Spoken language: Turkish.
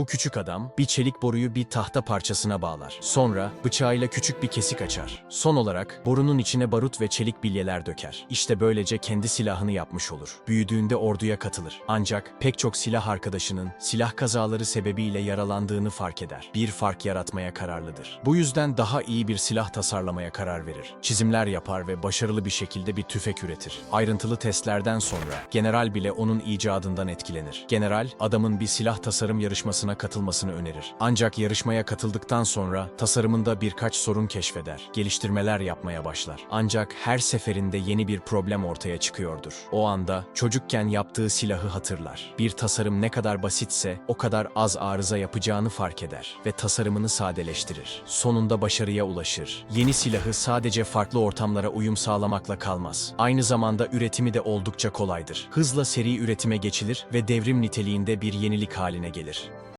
Bu küçük adam bir çelik boruyu bir tahta parçasına bağlar. Sonra bıçağıyla küçük bir kesik açar. Son olarak borunun içine barut ve çelik bilyeler döker. İşte böylece kendi silahını yapmış olur. Büyüdüğünde orduya katılır. Ancak pek çok silah arkadaşının silah kazaları sebebiyle yaralandığını fark eder. Bir fark yaratmaya kararlıdır. Bu yüzden daha iyi bir silah tasarlamaya karar verir. Çizimler yapar ve başarılı bir şekilde bir tüfek üretir. Ayrıntılı testlerden sonra general bile onun icadından etkilenir. General adamın bir silah tasarım yarışmasına katılmasını önerir. Ancak yarışmaya katıldıktan sonra tasarımında birkaç sorun keşfeder. Geliştirmeler yapmaya başlar. Ancak her seferinde yeni bir problem ortaya çıkıyordur. O anda çocukken yaptığı silahı hatırlar. Bir tasarım ne kadar basitse o kadar az arıza yapacağını fark eder ve tasarımını sadeleştirir. Sonunda başarıya ulaşır. Yeni silahı sadece farklı ortamlara uyum sağlamakla kalmaz. Aynı zamanda üretimi de oldukça kolaydır. Hızla seri üretime geçilir ve devrim niteliğinde bir yenilik haline gelir.